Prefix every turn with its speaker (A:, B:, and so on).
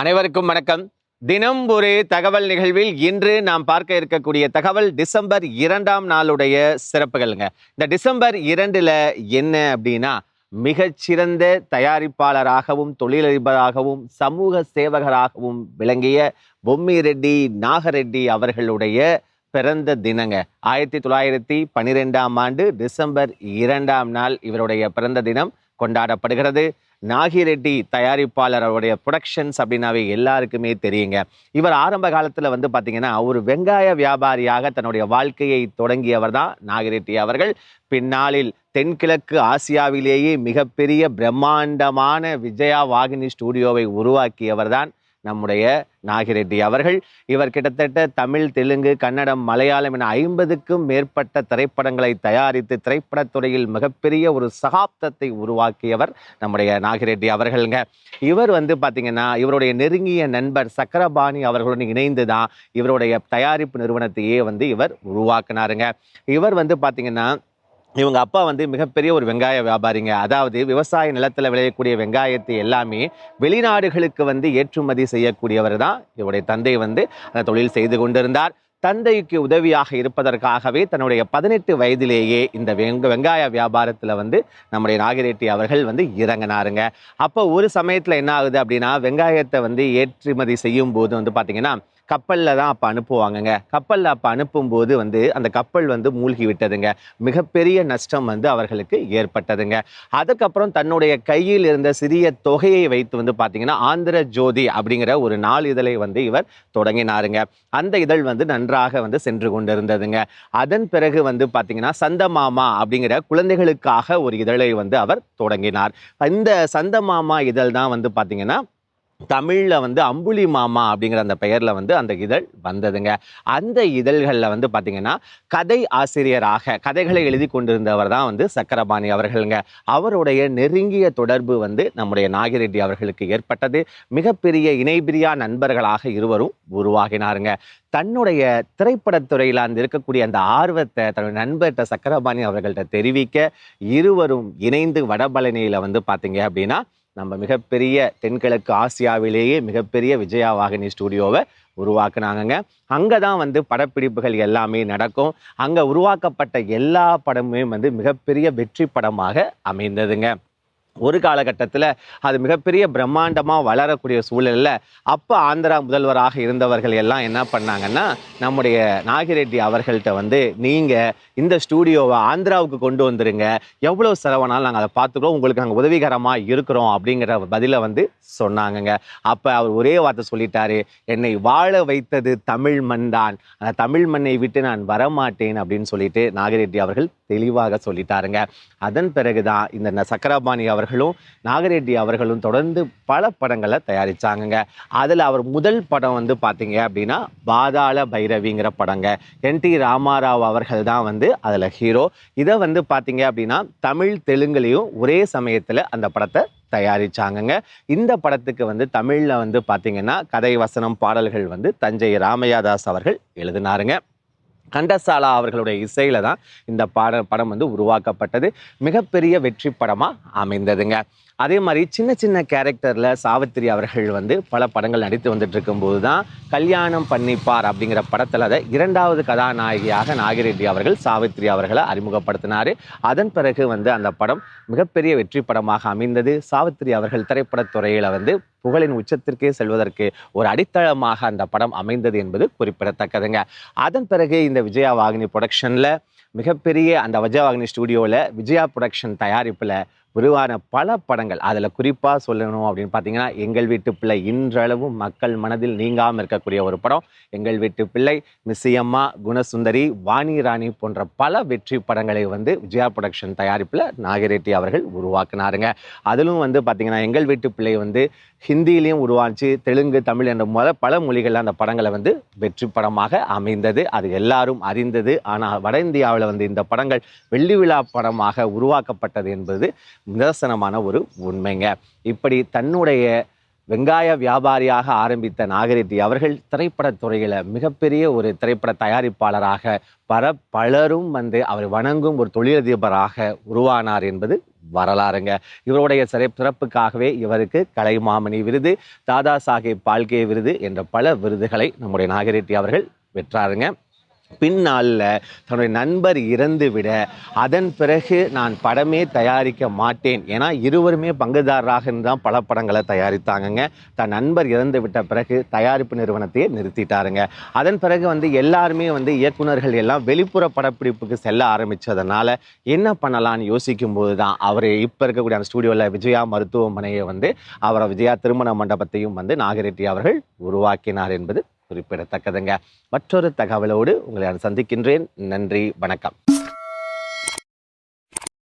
A: அனைவருக்கும் வணக்கம். தினம் ஒரு தகவல் நிகழ்வில் இன்று நாம் பார்க்க இருக்கக்கூடிய தகவல் டிசம்பர் இரண்டாம் நாளுடைய சிறப்புகள்ங்க. இந்த டிசம்பர் இரண்டுல என்ன அப்படின்னா மிகச்சிறந்த தயாரிப்பாளராகவும் தொழிலதிபராகவும் சமூக சேவகராகவும் விளங்கிய பொம்மி ரெட்டி நாகரெட்டி அவர்களுடைய பிறந்த தினங்க. ஆயிரத்தி தொள்ளாயிரத்தி பன்னிரெண்டாம் ஆண்டு டிசம்பர் இரண்டாம் நாள் இவருடைய பிறந்த தினம் கொண்டாடப்படுகிறது. நாகிரெட்டி தயாரிப்பாளர் அவருடைய ப்ரொடக்ஷன்ஸ் அப்படின்னாவே எல்லாருக்குமே தெரியுங்க. இவர் ஆரம்ப காலத்தில் வந்து பார்த்தீங்கன்னா ஒரு வெங்காய வியாபாரியாக தன்னுடைய வாழ்க்கையை தொடங்கியவர் தான் நாகிரெட்டி அவர்கள். பின்னாளில் தென்கிழக்கு ஆசியாவிலேயே மிகப்பெரிய பிரம்மாண்டமான விஜயா வாகினி ஸ்டூடியோவை உருவாக்கியவர் தான் நம்முடைய நாகிரெட்டி அவர்கள். இவர் கிட்டத்தட்ட தமிழ் தெலுங்கு கன்னடம் மலையாளம் என ஐம்பதுக்கும் மேற்பட்ட திரைப்படங்களை தயாரித்து திரைப்படத்துறையில் மிகப்பெரிய ஒரு சகாப்தத்தை உருவாக்கியவர் நம்முடைய நாகிரெட்டி அவர்களுங்க. இவர் வந்து பார்த்தீங்கன்னா இவருடைய நெருங்கிய நண்பர் சக்கரபாணி அவர்களுடன் இணைந்து தான் இவருடைய தயாரிப்பு நிறுவனத்தையே வந்து இவர் உருவாக்குனாருங்க. இவர் வந்து பார்த்தீங்கன்னா இவங்க அப்பா வந்து மிகப்பெரிய ஒரு வெங்காய வியாபாரிங்க. அதாவது விவசாய நிலத்தில் விளையக்கூடிய வெங்காயத்தை எல்லாமே வெளிநாடுகளுக்கு வந்து ஏற்றுமதி செய்யக்கூடியவர் தான் இவருடைய தந்தை வந்து. அந்த தொழில் செய்து கொண்டிருந்தார். தந்தைக்கு உதவியாக இருப்பதற்காகவே தன்னுடைய பதினெட்டு வயதிலேயே இந்த வெங்க வெங்காய வியாபாரத்தில் வந்து நம்முடைய நாகிரெட்டி அவர்கள் வந்து இறங்கினாருங்க. அப்போ ஒரு சமயத்தில் என்ன ஆகுது அப்படின்னா வெங்காயத்தை வந்து ஏற்றுமதி செய்யும் போது வந்து பார்த்தீங்கன்னா கப்பலில் தான் அப்போ அனுப்புவாங்கங்க. கப்பலில் அப்போ அனுப்பும்போது வந்து அந்த கப்பல் வந்து மூழ்கி விட்டதுங்க மிகப்பெரிய நஷ்டம் வந்து அவர்களுக்கு ஏற்பட்டதுங்க. அதுக்கப்புறம் தன்னுடைய கையில் இருந்த சிறிய தொகையை வைத்து வந்து பார்த்தீங்கன்னா ஆந்திர ஜோதி அப்படிங்கிற ஒரு நாள் இதழை வந்து இவர் தொடங்கினாருங்க. அந்த இதழ் வந்து நன்றாக வந்து சென்று கொண்டிருந்ததுங்க. அதன் பிறகு வந்து பார்த்தீங்கன்னா சந்தமாமா அப்படிங்கிற குழந்தைகளுக்காக ஒரு இதழை வந்து அவர் தொடங்கினார். இந்த சந்தமாமா இதழ் தான் வந்து பார்த்தீங்கன்னா தமிழில் வந்து அம்புலி மாமா அப்படிங்கிற அந்த பெயரில் வந்து அந்த இதழ் வந்ததுங்க. அந்த இதழ்களில் வந்து பார்த்திங்கன்னா கதை ஆசிரியராக கதைகளை எழுதி கொண்டிருந்தவர் தான் வந்து சக்கரபாணி அவர்களுங்க. அவருடைய நெருங்கிய தொடர்பு வந்து நம்முடைய நாகிரெட்டி அவர்களுக்கு ஏற்பட்டது. மிகப்பெரிய இணைபிரியா நண்பர்களாக இருவரும் உருவாகினாருங்க. தன்னுடைய திரைப்படத்துறையில் அந்த இருக்கக்கூடிய அந்த ஆர்வத்தை தன்னுடைய நண்பர்கிட்ட சக்கரபாணி அவர்கள்ட்ட தெரிவிக்க இருவரும் இணைந்து வடபழனியில் வந்து பார்த்தீங்க அப்படின்னா நம்ம மிகப்பெரிய தென்கிழக்கு ஆசியாவிலேயே மிகப்பெரிய விஜயா வாகினி ஸ்டூடியோவை உருவாக்குனாங்கங்க. அங்கே தான் வந்து படப்பிடிப்புகள் எல்லாமே நடக்கும். அங்கே உருவாக்கப்பட்ட எல்லா படமுமே வந்து மிகப்பெரிய வெற்றி படமாக அமைந்ததுங்க. ஒரு காலகட்டத்தில் அது மிகப்பெரிய பிரம்மாண்டமாக வளரக்கூடிய சூழலில் அப்போ ஆந்திரா முதல்வராக இருந்தவர்கள் எல்லாம் என்ன பண்ணாங்கன்னா நம்முடைய நாகிரெட்டி அவர்கள்ட்ட வந்து நீங்கள் இந்த ஸ்டூடியோவை ஆந்திராவுக்கு கொண்டு வந்துருங்க. எவ்வளோ செலவானாலும் நாங்கள் அதை பார்த்துக்கிறோம். உங்களுக்கு நாங்கள் உதவிகரமாக இருக்கிறோம். அப்படிங்கிற பதிலை வந்து சொன்னாங்கங்க. அப்போ அவர் ஒரே வார்த்தை சொல்லிட்டாரு என்னை வாழ வைத்தது தமிழ் மண் தான். அந்த தமிழ் மண்ணை விட்டு நான் வரமாட்டேன். அப்படின்னு சொல்லிட்டு நாகிரெட்டி அவர்கள் தெளிவாக சொல்லிட்டாருங்க. அதன் பிறகுதான் இந்த சக்கரபாணி அவர் அவர்களும் நாகரெட்டி அவர்களும் தொடர்ந்து பல படங்களை தயாரிச்சாங்கங்க. அதில் அவர் முதல் படம் வந்து பார்த்தீங்க அப்படின்னா பாதாள பைரவிங்கிற படங்க. என் டி ராமாராவ் அவர்கள் தான் வந்து அதில் ஹீரோ. இதை வந்து பார்த்தீங்க அப்படின்னா தமிழ் தெலுங்குலேயும் ஒரே சமயத்தில் அந்த படத்தை தயாரிச்சாங்கங்க. இந்த படத்துக்கு வந்து தமிழில் வந்து பார்த்தீங்கன்னா கதை வசனம் பாடல்கள் வந்து தஞ்சை ராமையாதாஸ் அவர்கள் எழுதினாருங்க. கண்டசாலா அவர்களுடைய இசையில தான் இந்த பாட படம் வந்து உருவாக்கப்பட்டது. மிகப்பெரிய வெற்றி படமாக அமைந்ததுங்க. அதே மாதிரி சின்ன சின்ன கேரக்டரில் சாவித்திரி அவர்கள் வந்து பல படங்கள் நடித்து வந்துட்டு இருக்கும்போது தான் கல்யாணம் பண்ணிப்பார் அப்படிங்கிற படத்தில் அதை இரண்டாவது கதாநாயகியாக நாகிரெட்டி அவர்கள் சாவித்திரி அவர்களை அறிமுகப்படுத்தினார். அதன் பிறகு வந்து அந்த படம் மிகப்பெரிய வெற்றி படமாக அமைந்தது. சாவித்திரி அவர்கள் திரைப்படத்துறையில் வந்து புகழின் உச்சத்திற்கே செல்வதற்கு ஒரு அடித்தளமாக அந்த படம் அமைந்தது என்பது குறிப்பிடத்தக்கதுங்க. அதன் பிறகு இந்த விஜயா வாகினி ப்ரொடக்ஷனில் மிகப்பெரிய அந்த விஜயா வாகினி ஸ்டூடியோவில் விஜயா ப்ரொடக்ஷன் தயாரிப்பில் உருவான பல படங்கள். அதில் குறிப்பாக சொல்லணும் அப்படின்னு பார்த்தீங்கன்னா எங்கள் வீட்டு பிள்ளை இன்றளவும் மக்கள் மனதில் நீங்காமல் இருக்கக்கூடிய ஒரு படம். எங்கள் வீட்டு பிள்ளை மிஸ்ஸியம்மா குணசுந்தரி வாணி ராணி போன்ற பல வெற்றி படங்களை வந்து விஜயா ப்ரொடக்ஷன் தயாரிப்பில் நாகிரெட்டி அவர்கள் உருவாக்குனாருங்க. அதிலும் வந்து பார்த்தீங்கன்னா எங்கள் வீட்டு பிள்ளை வந்து ஹிந்திலையும் உருவாச்சு தெலுங்கு தமிழ் என்ற முத பல மொழிகளில் அந்த படங்களை வந்து வெற்றி படமாக அமைந்தது. அது எல்லாரும் அறிந்தது. ஆனால் வட இந்தியாவில் வந்து இந்த படங்கள் வெள்ளி விழா படமாக உருவாக்கப்பட்டது என்பது நிதர்சனமான ஒரு உண்மைங்க. இப்படி தன்னுடைய வெங்காய வியாபாரியாக ஆரம்பித்த நாகரெட்டி அவர்கள் திரைப்படத் துறையில் மிகப்பெரிய ஒரு திரைப்பட தயாரிப்பாளராக பல பலரும் வந்து அவர் வணங்கும் ஒரு தொழிலதிபராக உருவானார் என்பது வரலாறுங்க. இவருடைய சிறை சிறப்புக்காகவே இவருக்கு கலைமாமணி விருது தாதா சாஹேப் பால்கே விருது என்ற பல விருதுகளை நம்முடைய நாகரெட்டி அவர்கள் பெற்றாருங்க. பின்னாளில் தன்னுடைய நண்பர் இறந்து விட அதன் பிறகு நான் படமே தயாரிக்க மாட்டேன். ஏன்னா இருவருமே பங்குதாரராக தான் பல படங்களை தயாரித்தாங்கங்க. தன் நண்பர் இறந்து விட்ட பிறகு தயாரிப்பு நிறுவனத்தையே நிறுத்திட்டாருங்க. அதன் பிறகு வந்து எல்லாருமே வந்து இயக்குனர்கள் எல்லாம் வெளிப்புற படப்பிடிப்புக்கு செல்ல ஆரம்பித்ததுனால என்ன பண்ணலாம்னு யோசிக்கும் போது தான் அவர் இப்போ இருக்கக்கூடிய அந்த ஸ்டூடியோவில் விஜயா மருத்துவமனையை வந்து அவரை விஜயா திருமண மண்டபத்தையும் வந்து நாகரெட்டி அவர்கள் உருவாக்கினார் என்பது குறிப்பிடத்தக்கதுங்க. மற்றொரு தகவலோடு உங்களை நான் சந்திக்கின்றேன். நன்றி வணக்கம்.